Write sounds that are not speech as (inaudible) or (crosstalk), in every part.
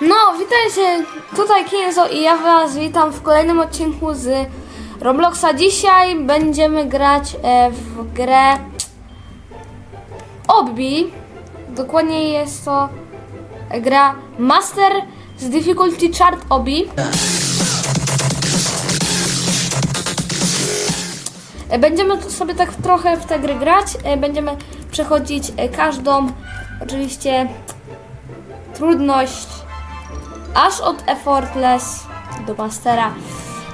No, witajcie, tutaj Kinzo i ja was witam w kolejnym odcinku z Robloxa. Dzisiaj będziemy grać e, w grę Obbi. Dokładnie jest to gra Master z Difficulty Chart Obbi. E, Będziemy sobie tak trochę w tę grę grać. E, Będziemy przechodzić każdą, oczywiście, trudność aż od effortless do mastera.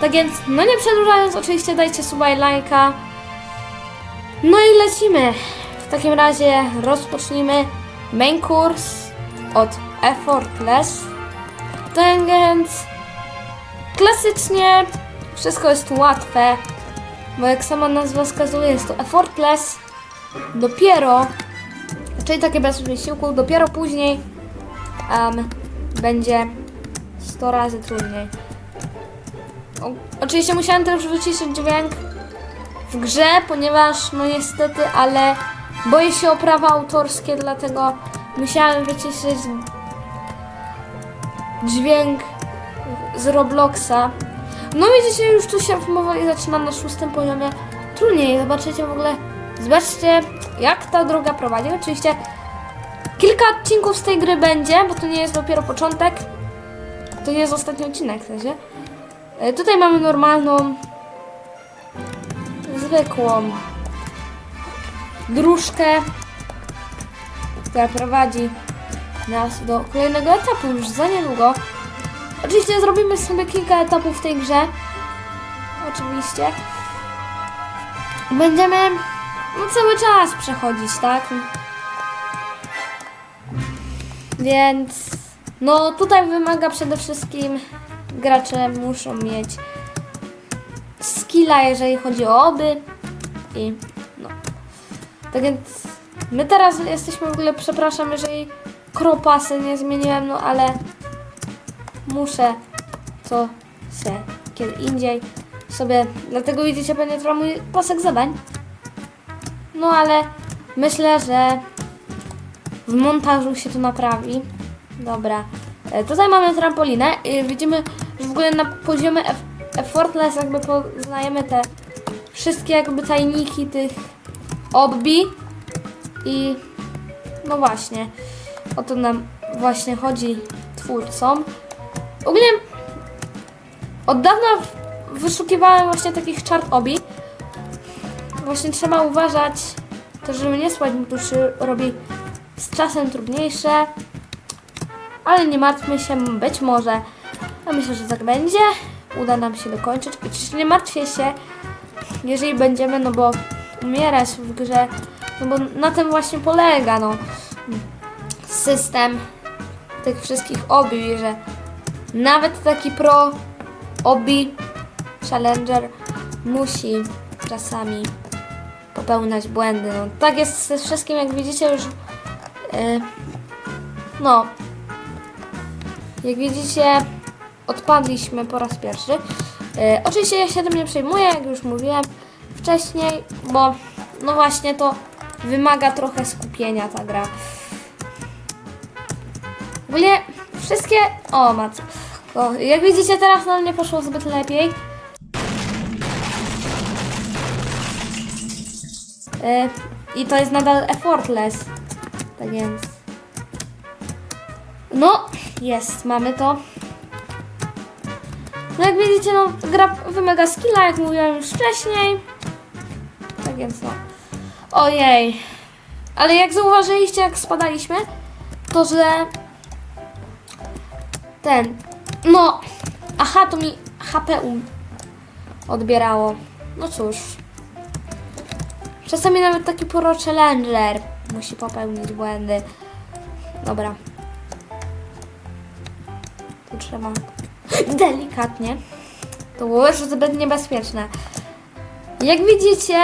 Tak więc, no nie przedłużając, oczywiście dajcie suba i lajka. No i lecimy. W takim razie rozpocznijmy main kurs od effortless. Tak więc, klasycznie wszystko jest łatwe, bo jak sama nazwa wskazuje, jest to effortless. Dopiero, czyli takie bez wysiłku, dopiero później um, będzie 100 razy trudniej. O, oczywiście musiałem też wyciszyć dźwięk w grze, ponieważ no niestety, ale boję się o prawa autorskie, dlatego musiałem wyciszyć dźwięk z Robloxa. No widzicie, już tu się powoli zaczynam na szóstym poziomie. Trudniej, zobaczycie w ogóle, zobaczcie jak ta droga prowadzi. Oczywiście kilka odcinków z tej gry będzie, bo to nie jest dopiero początek. To nie jest ostatni odcinek, w sensie. E, Tutaj mamy normalną, zwykłą dróżkę, która prowadzi nas do kolejnego etapu już za niedługo. Oczywiście zrobimy sobie kilka etapów w tej grze. Oczywiście. Będziemy no, cały czas przechodzić, tak? Więc no tutaj wymaga przede wszystkim gracze muszą mieć skilla, jeżeli chodzi o oby i no. Tak więc my teraz jesteśmy w ogóle, przepraszam, jeżeli kropasy nie zmieniłem, no ale muszę to se kiedy indziej sobie, dlatego widzicie pewnie trochę mój pasek zadań. No ale myślę, że w montażu się to naprawi. Dobra. E, Tutaj mamy trampolinę widzimy, że w ogóle na poziomie eff- effortless jakby poznajemy te wszystkie jakby tajniki tych obbi i no właśnie o to nam właśnie chodzi twórcom. Ogólnie od dawna wyszukiwałem właśnie takich czart obi. Właśnie trzeba uważać to, żeby nie spać, bo to się robi z czasem trudniejsze. Ale nie martwmy się, być może. Ja myślę, że tak będzie. Uda nam się dokończyć. Oczywiście nie martwię się, jeżeli będziemy, no bo umierać w grze. No bo na tym właśnie polega, no. System tych wszystkich obi, że nawet taki pro obi challenger musi czasami popełniać błędy. No, tak jest ze wszystkim, jak widzicie już. Yy, no, jak widzicie, odpadliśmy po raz pierwszy. E, oczywiście ja się tym nie przejmuję, jak już mówiłem wcześniej, bo no właśnie to wymaga trochę skupienia ta gra. W ogóle wszystkie... O, mat. O, jak widzicie teraz nam nie poszło zbyt lepiej. E, I to jest nadal effortless. Tak więc... No, jest, mamy to. No jak widzicie, no gra wymaga skilla, jak mówiłem już wcześniej. Tak więc no. Ojej. Ale jak zauważyliście, jak spadaliśmy, to że ten, no, aha, to mi HP odbierało. No cóż. Czasami nawet taki pro challenger musi popełnić błędy. Dobra. Trzeba delikatnie. To było już zbyt niebezpieczne. Jak widzicie,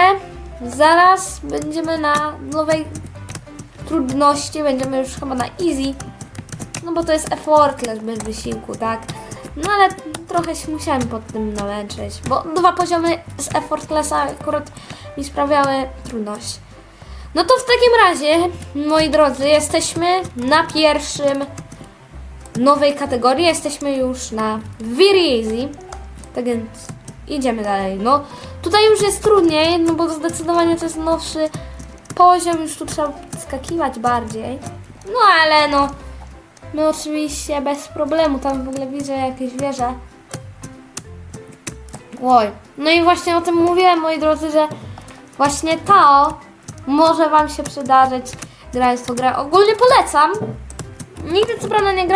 zaraz będziemy na nowej trudności. Będziemy już chyba na easy. No bo to jest effortless bez wysiłku, tak? No ale trochę się musiałem pod tym namęczyć, bo dwa poziomy z effortlessa akurat mi sprawiały trudność. No to w takim razie, moi drodzy, jesteśmy na pierwszym nowej kategorii. Jesteśmy już na Very Easy. Tak więc idziemy dalej. No, tutaj już jest trudniej, no bo zdecydowanie to jest nowszy poziom, już tu trzeba skakiwać bardziej. No ale no, my oczywiście bez problemu, tam w ogóle widzę jakieś wieże. Oj, no i właśnie o tym mówiłem, moi drodzy, że właśnie to może Wam się przydarzyć grając w grę. Ogólnie polecam. Nigdy co prawda nie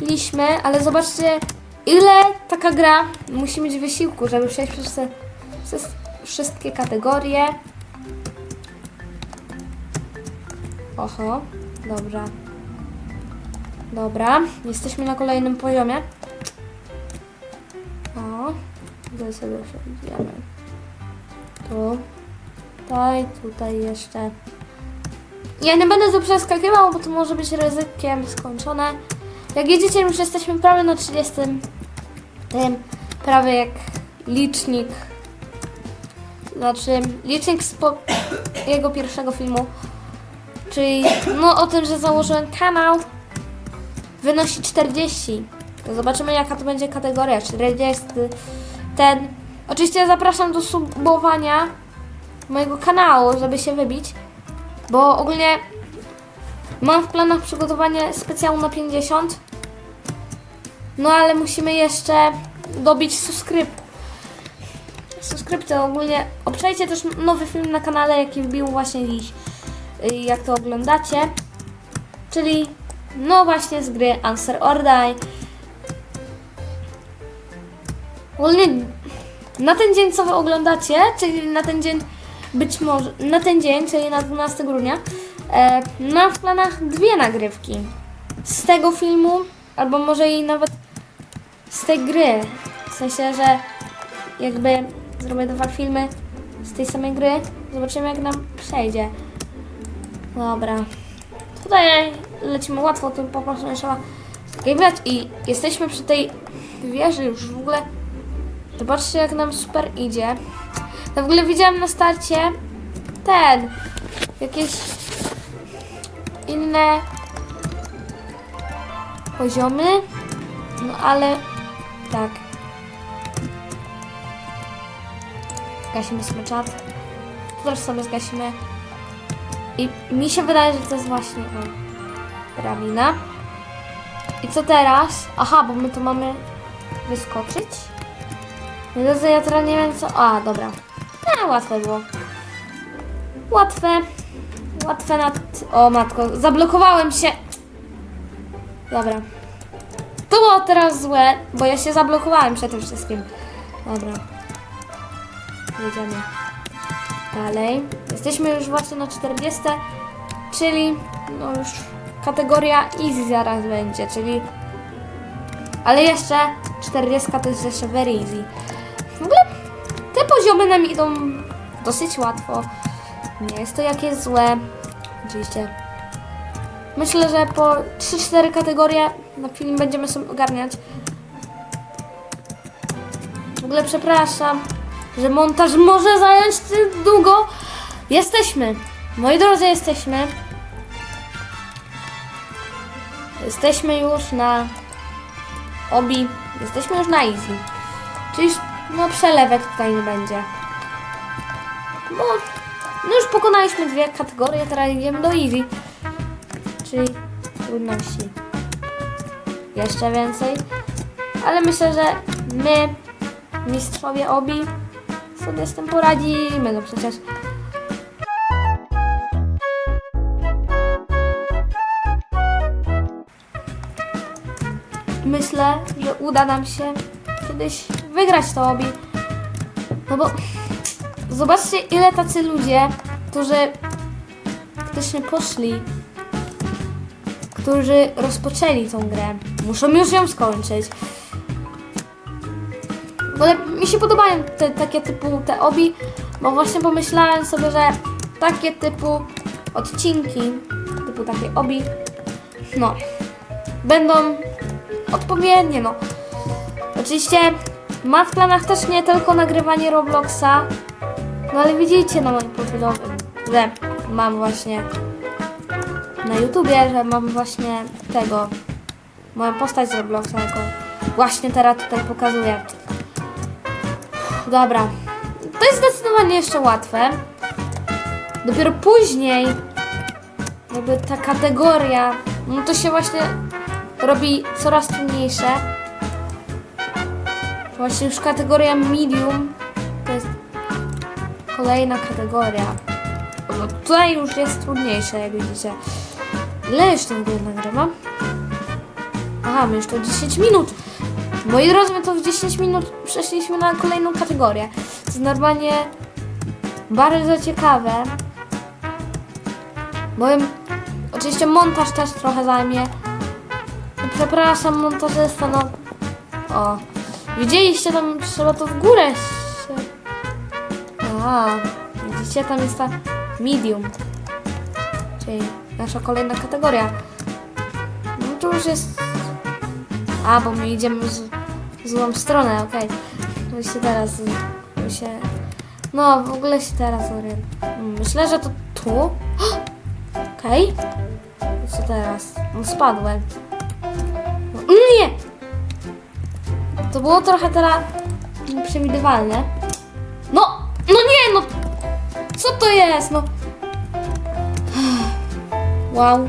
graliśmy, ale zobaczcie ile taka gra musi mieć wysiłku, żeby przejść przez te przez wszystkie kategorie. Oho, dobra. Dobra, jesteśmy na kolejnym poziomie. O, tutaj sobie przejdziemy. Tu, tutaj, tutaj jeszcze. Ja nie będę tu przeskakiwał, bo to może być ryzykiem skończone. Jak jedziecie, już jesteśmy prawie na 30. Tym, prawie jak licznik. Znaczy, licznik z (coughs) jego pierwszego filmu. Czyli, no o tym, że założyłem kanał, wynosi 40. To zobaczymy, jaka to będzie kategoria. 40. Ten. Oczywiście zapraszam do subowania mojego kanału, żeby się wybić. Bo ogólnie mam w planach przygotowanie specjału na 50. No ale musimy jeszcze dobić subskryp. Subskrypcję ogólnie. Obczajcie też nowy film na kanale, jaki wbił właśnie dziś. Jak to oglądacie. Czyli no właśnie z gry Answer or Die. Ogólnie na ten dzień, co wy oglądacie, czyli na ten dzień, być może, na ten dzień, czyli na 12 grudnia, e, mam w planach dwie nagrywki. Z tego filmu, albo może i nawet z tej gry. W sensie, że jakby zrobię dwa filmy z tej samej gry. Zobaczymy, jak nam przejdzie. Dobra. Tutaj lecimy łatwo, tu po prostu nie trzeba skakiwać i jesteśmy przy tej wieży już w ogóle. Zobaczcie, jak nam super idzie. Ja w ogóle widziałam na starcie ten, jakieś inne poziomy, no ale tak. Gasimy sobie czat. Tu też sobie zgasimy. I mi się wydaje, że to jest właśnie o, drabina. I co teraz? Aha, bo my tu mamy wyskoczyć. No to ja teraz nie wiem co... A, dobra. No, łatwe było. Łatwe. Łatwe na... O matko, zablokowałem się. Dobra. To było teraz złe, bo ja się zablokowałem przed tym wszystkim. Dobra. Jedziemy dalej. Jesteśmy już właśnie na 40, czyli no już kategoria easy zaraz będzie, czyli ale jeszcze 40 to jest jeszcze very easy. W ogóle te poziomy nam idą dosyć łatwo. Nie jest to jakieś złe. Oczywiście. Myślę, że po 3-4 kategorie na film będziemy sobie ogarniać. W ogóle przepraszam, że montaż może zająć długo. Jesteśmy. Moi drodzy, jesteśmy. Jesteśmy już na obi. Jesteśmy już na easy. Czyli no przelewek tutaj nie będzie. Bo no już pokonaliśmy dwie kategorie, teraz idziemy do easy. Czyli trudności. Jeszcze więcej. Ale myślę, że my, mistrzowie obi, sobie z tym poradzimy. No przecież myślę, że uda nam się kiedyś wygrać to obi. No bo zobaczcie, ile tacy ludzie, którzy faktycznie poszli, którzy rozpoczęli tą grę, muszą już ją skończyć. Bo mi się podobają te takie typu te obi, bo właśnie pomyślałem sobie, że takie typu odcinki, typu takie obi, no, będą odpowiednie, no. Oczywiście mam w planach też nie tylko nagrywanie Robloxa, no ale widzicie na moim profilowym, że mam właśnie na YouTubie, że mam właśnie tego moją postać z Robloxa, jaką właśnie teraz tutaj pokazuję. Dobra. To jest zdecydowanie jeszcze łatwe. Dopiero później jakby ta kategoria, no to się właśnie robi coraz trudniejsze. Właśnie już kategoria medium kolejna kategoria. No tutaj już jest trudniejsze, jak widzicie. Ile jeszcze w ogóle nagrywam? Aha, my już to 10 minut. Moi drodzy, my to w 10 minut przeszliśmy na kolejną kategorię. To jest normalnie bardzo ciekawe. Moim, oczywiście montaż też trochę zajmie. No, Przepraszam, montażysta, no. O, widzieliście tam, trzeba to w górę Aha, widzicie, tam jest ta medium. Czyli nasza kolejna kategoria. No to już jest... A, bo my idziemy z, w złą stronę, okej. My się teraz... My się... No, w ogóle się teraz orientuję. Myślę, że to tu. Okej. I Co teraz? No spadłem. No, nie! To było trochę teraz nieprzewidywalne. Jest? No. Wow.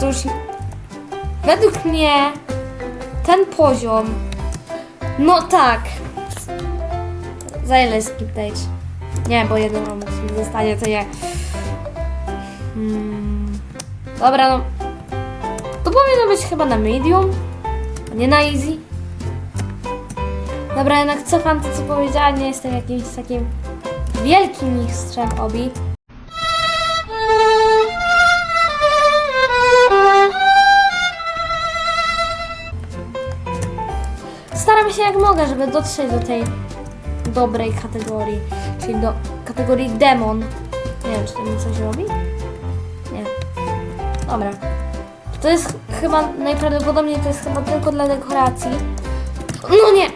To już... Według mnie ten poziom... No tak. Za ile skip stage? Nie, bo jeden robot mi zostanie, to nie. Hmm. Dobra, no. To powinno być chyba na medium, a nie na easy. Dobra, jednak cofam to, co powiedziałam. Nie jestem jakimś takim wielkim mistrzem obi. Staram się jak mogę, żeby dotrzeć do tej dobrej kategorii, czyli do kategorii demon. Nie wiem, czy to mi coś robi? Nie. Dobra. To jest chyba, najprawdopodobniej to jest chyba tylko dla dekoracji. No nie!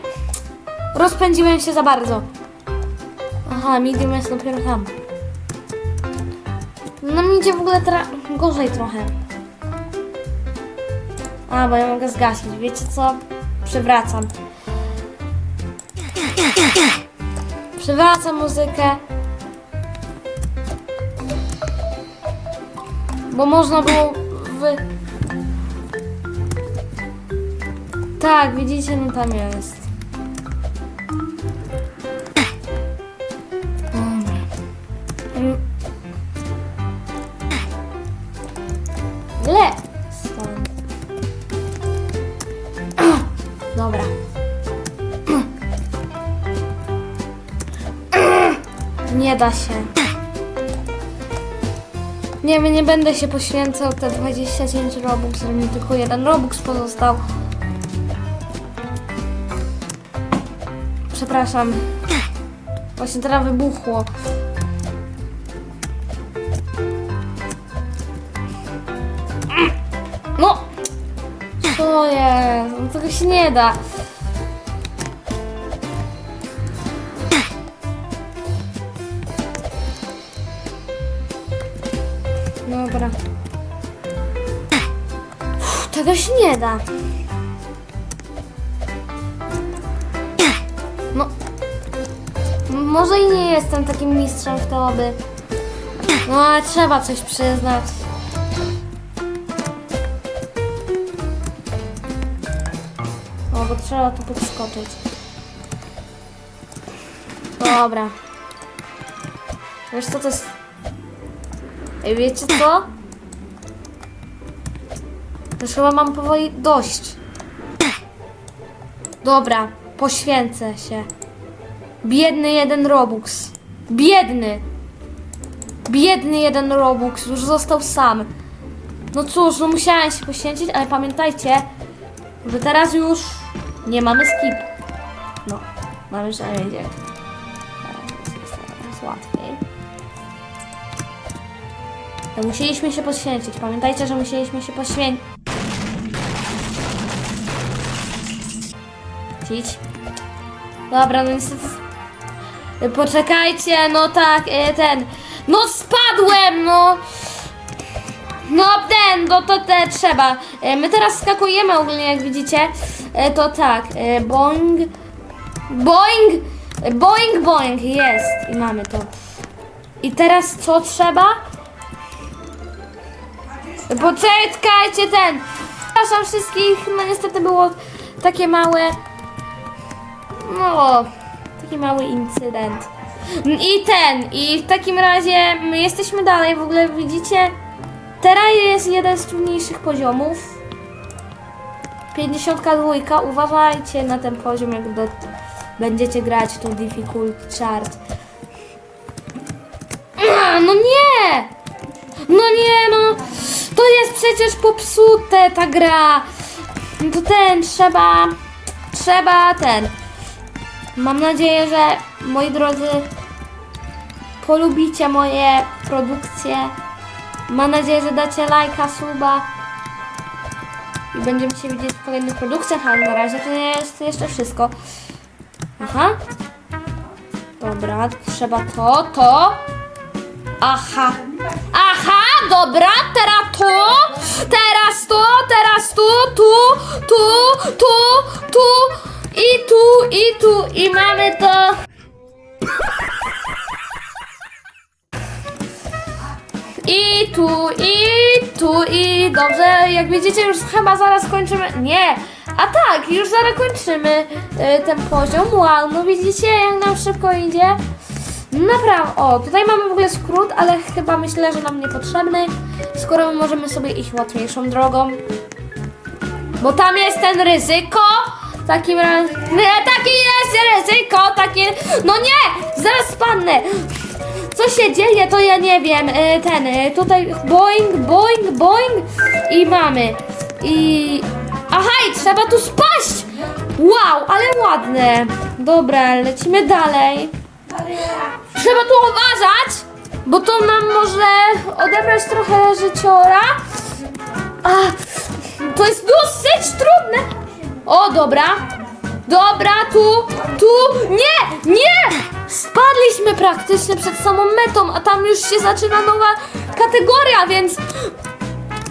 Rozpędziłem się za bardzo. Aha, medium jest dopiero tam. No mi idzie w ogóle tra- gorzej trochę. A, bo ja mogę zgasić. Wiecie co? Przywracam. Przywracam muzykę. Bo można było wy... Tak, widzicie, no tam jest. Da się. Nie nie będę się poświęcał te 25 robux, że mi tylko jeden robux pozostał. Przepraszam. Właśnie teraz wybuchło. No! Co jest? No tego się nie da. Tego się nie da. No. Może i nie jestem takim mistrzem w te oby. No ale trzeba coś przyznać. O, bo trzeba tu podskoczyć. Dobra. Wiesz co to jest? Ej, wiecie co? Już chyba mam powoli dość. Dobra, poświęcę się. Biedny jeden Robux. Biedny. Biedny jeden Robux. Już został sam. No cóż, no musiałem się poświęcić, ale pamiętajcie, że teraz już nie mamy skip. No, mamy dzień. Teraz jest łatwiej. Musieliśmy się poświęcić. Pamiętajcie, że musieliśmy się poświęcić. Dobra, no niestety. Poczekajcie, no tak, e, ten. No spadłem, no! No ten, no to te trzeba. E, My teraz skakujemy ogólnie, jak widzicie. E, To tak, boing, boing, boing, boing, jest. I mamy to. I teraz co trzeba? Poczekajcie ten. Przepraszam wszystkich, no niestety było takie małe, no, taki mały incydent. I ten, i w takim razie my jesteśmy dalej, w ogóle widzicie, teraz jest jeden z trudniejszych poziomów. 52, uważajcie na ten poziom, jak do, będziecie grać tą difficult chart. No nie! No nie, no, to jest przecież popsute ta gra. To ten, trzeba, trzeba ten. Mam nadzieję, że moi drodzy polubicie moje produkcje. Mam nadzieję, że dacie lajka, suba i będziemy się widzieć w kolejnych produkcjach, ale na razie to nie jest jeszcze wszystko. Aha. Dobra, trzeba to, to. Aha. Aha, dobra, teraz tu, teraz tu, teraz tu, tu, tu, tu, tu i tu, i tu, i mamy to. I tu, i tu, i dobrze, jak widzicie już chyba zaraz kończymy, nie, a tak, już zaraz kończymy y, ten poziom, wow, no widzicie jak nam szybko idzie. Naprawdę, o, tutaj mamy w ogóle skrót, ale chyba myślę, że nam niepotrzebny, skoro my możemy sobie iść łatwiejszą drogą. Bo tam jest ten ryzyko, takim razie, nie, taki jest ryzyko, takie, no nie, zaraz spadnę. Co się dzieje, to ja nie wiem, e, ten, e, tutaj boing, boing, boing i mamy. I, aha, i trzeba tu spaść. Wow, ale ładne. Dobra, lecimy dalej. Trzeba tu uważać, bo to nam może odebrać trochę życiora. A, to jest dosyć trudne. O, dobra. Dobra, tu, tu. Nie, nie! Spadliśmy praktycznie przed samą metą, a tam już się zaczyna nowa kategoria, więc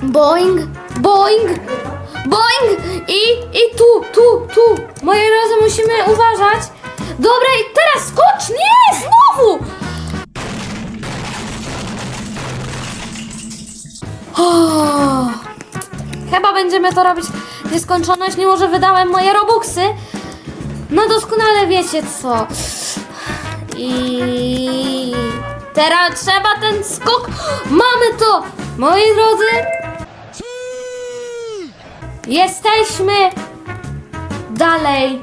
boing, boing, boing i, i tu, tu, tu. Moi drodzy, musimy uważać. Dobra, i teraz skocz! Nie, znowu! O, chyba będziemy to robić nieskończoność, mimo że wydałem moje robuxy. No doskonale wiecie co. I teraz trzeba ten skok. Mamy to! Moi drodzy, jesteśmy dalej.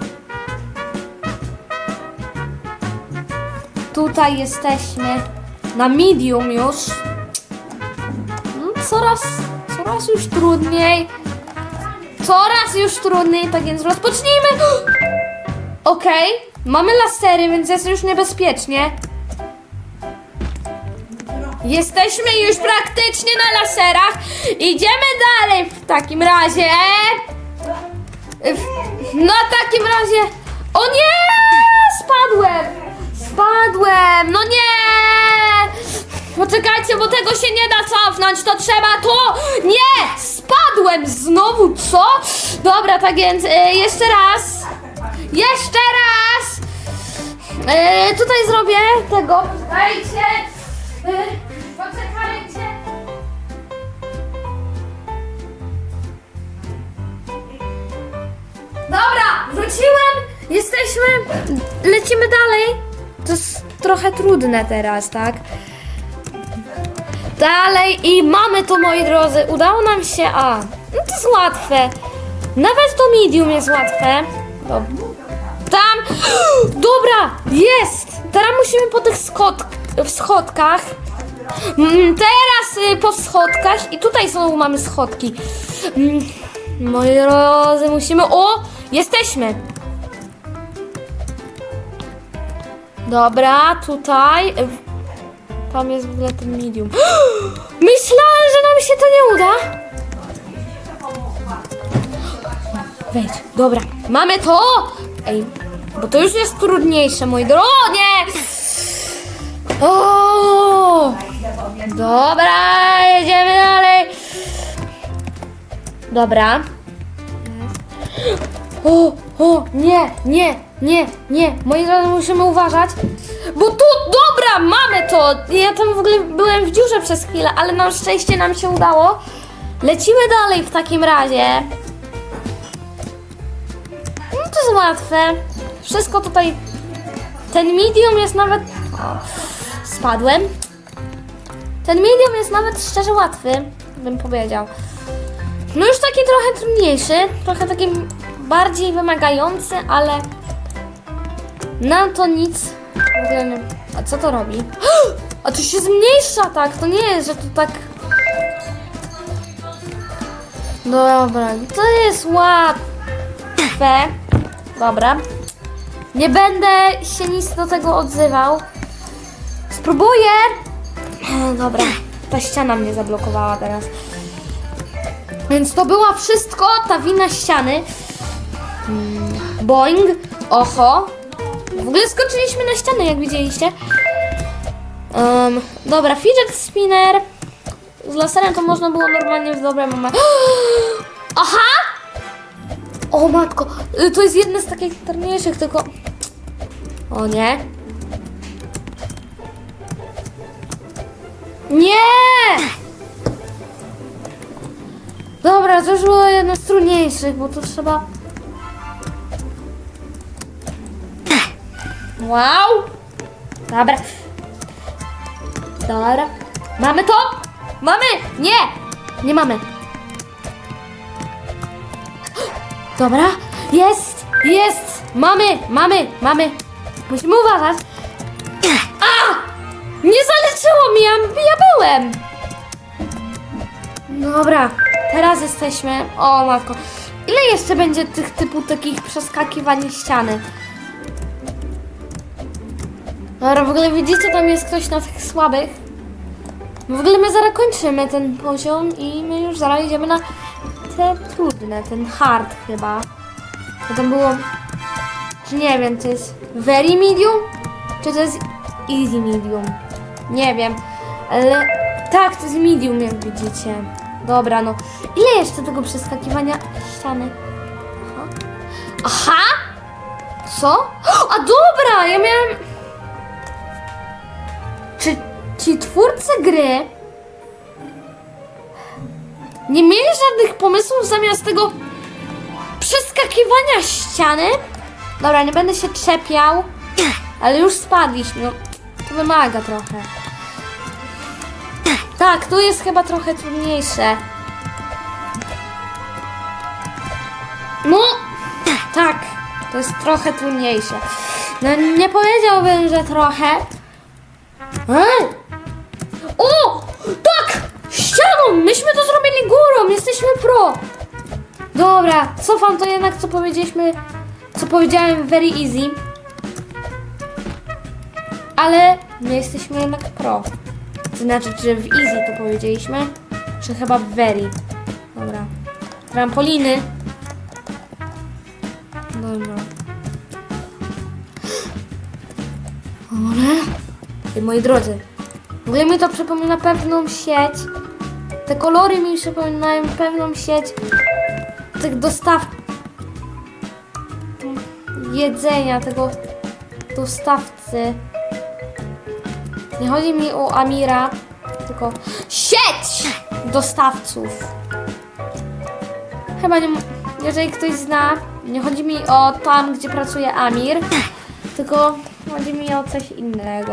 Tutaj jesteśmy na medium już. Mm, Coraz, coraz już trudniej. Coraz już trudniej, tak więc rozpocznijmy. (gasps) Okej, mamy lasery, więc jest już niebezpiecznie. Jesteśmy już praktycznie na laserach. Idziemy dalej w takim razie. No w takim razie. O nie! Spadłem! Spadłem! No nie! Poczekajcie, bo tego się nie da cofnąć, to trzeba to! Nie! Spadłem znowu, co? Dobra, tak więc e, jeszcze raz. Jeszcze raz! E, tutaj zrobię tego. Poczekajcie! E, poczekajcie! Dobra, wróciłem! Jesteśmy! Lecimy dalej! To jest trochę trudne teraz, tak? Dalej i mamy to, moi drodzy. Udało nam się A. No to jest łatwe. Nawet to medium jest łatwe. Dob- Tam! (gasps) Dobra! Jest! Teraz musimy po tych w schodkach. Mm, Teraz y, po schodkach i tutaj znowu mamy schodki. Mm, Moi drodzy, musimy... O! Jesteśmy! Dobra, tutaj. Tam jest w ogóle ten medium. (gasps) Myślałem, że nam się to nie uda. Wejdź, dobra. Mamy to! Ej, bo to już jest trudniejsze, moi nie! O! Dobra, jedziemy dalej. Dobra. O, o, nie, nie, nie, nie. Moi drodzy, musimy uważać. Bo tu, dobra, mamy to. Ja tam w ogóle byłem w dziurze przez chwilę, ale na szczęście nam się udało. Lecimy dalej w takim razie. No to jest łatwe. Wszystko tutaj. Ten medium jest nawet. O, spadłem. Ten medium jest nawet szczerze łatwy, bym powiedział. No już taki trochę trudniejszy, trochę taki bardziej wymagający, ale na to nic. A co to robi? (gasps) A to się zmniejsza tak, to nie jest, że to tak. Dobra, to jest łatwe. Dobra. Nie będę się nic do tego odzywał. Spróbuję. (clears throat) Dobra, ta ściana mnie zablokowała teraz. Więc to była wszystko ta wina ściany. Mm, Boing. Oho. W ogóle skoczyliśmy na ścianę, jak widzieliście. Um, dobra, fidget spinner. Z laserem to można było normalnie w dobre momenty. (gasps) Aha! O matko, y, to jest jedne z takich trudniejszych, tylko... O nie. Nie! Dobra, to już było jedno z trudniejszych, bo to trzeba... Wow! Dobra. Dobra. Mamy to? Mamy! Nie! Nie mamy. Dobra. Jest! Jest! Mamy! Mamy! Mamy! Musimy uważać. A! Nie zaliczyło mi, ja, ja byłem! Dobra, teraz jesteśmy. O matko. Ile jeszcze będzie tych typu takich przeskakiwań ściany? Dobra, w ogóle widzicie, tam jest ktoś na tych słabych. W ogóle my zaraz kończymy ten poziom i my już zaraz idziemy na te trudne, ten hard chyba. Bo tam było, czy nie wiem, to jest very medium, czy to jest easy medium. Nie wiem, ale tak, to jest medium, jak widzicie. Dobra, no. Ile jeszcze tego przeskakiwania ściany? Aha. Aha! Co? A dobra, ja miałem... twórcy gry nie mieli żadnych pomysłów zamiast tego przeskakiwania ściany? Dobra, nie będę się czepiał, ale już spadliśmy. No, to wymaga trochę. Tak, tu jest chyba trochę trudniejsze. No, tak, to jest trochę trudniejsze. No, nie powiedziałbym, że trochę. Ej! O! Tak! Ścianą! Myśmy to zrobili górą! Jesteśmy pro! Dobra, cofam to jednak, co powiedzieliśmy, co powiedziałem very easy. Ale my jesteśmy jednak pro. Znaczy, czy w easy to powiedzieliśmy, czy chyba w very. Dobra. Trampoliny. Dobra. Dobra. I moi drodzy, w ogóle mi to przypomina pewną sieć. Te kolory mi przypominają pewną sieć tych dostaw jedzenia, tego dostawcy. Nie chodzi mi o Amira, tylko sieć dostawców. Chyba nie, jeżeli ktoś zna, nie chodzi mi o tam, gdzie pracuje Amir, tylko chodzi mi o coś innego.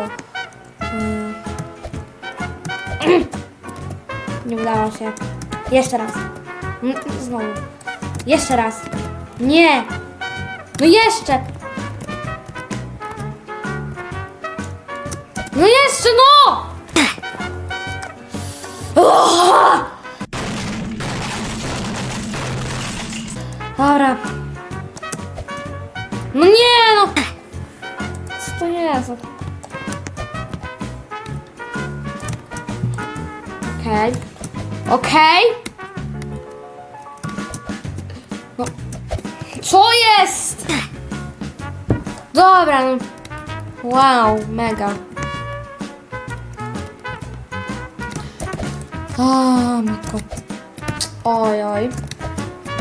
Mm. Nie udało się. Jeszcze raz. Mm, Znowu. Jeszcze raz. Nie! No jeszcze! No jeszcze, no! Dobra. No nie no! Co to jest? Okej. Okej. No. Co jest? Dobra, no. Wow, mega. O, matko. Oj, oj.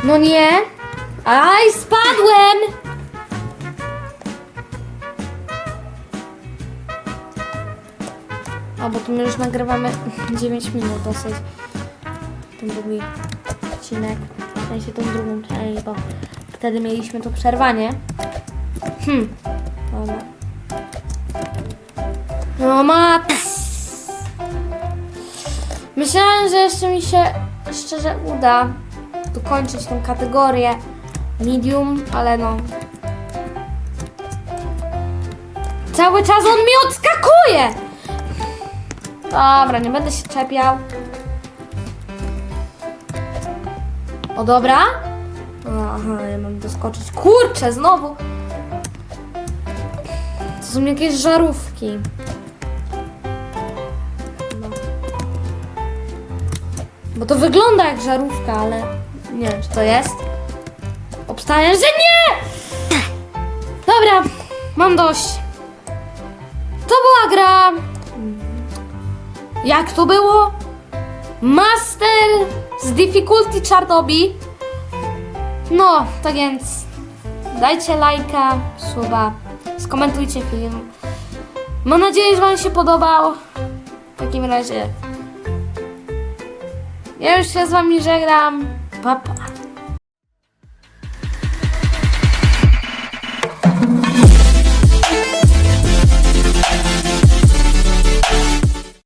No nie. Aj, spadłem! A, bo tu my już nagrywamy 9 minut dosyć. Ten drugi odcinek. W sensie tą drugą część, bo wtedy mieliśmy to przerwanie. Hmm. Dobra. No mat. Myślałem, że jeszcze mi się szczerze uda dokończyć tą kategorię medium, ale no. Cały czas on mi odskakuje! Dobra, nie będę się czepiał. O dobra. Aha, ja mam doskoczyć. Kurczę, znowu. To są jakieś żarówki. No. Bo to wygląda jak żarówka, ale nie wiem, czy to jest. Obstaję, że nie! Dobra, mam dość. Jak to było? Master z difficulty Czarnobi. No, tak więc dajcie lajka, suba, skomentujcie film. Mam nadzieję, że Wam się podobał. W takim razie ja już się z Wami żegnam. Pa, pa.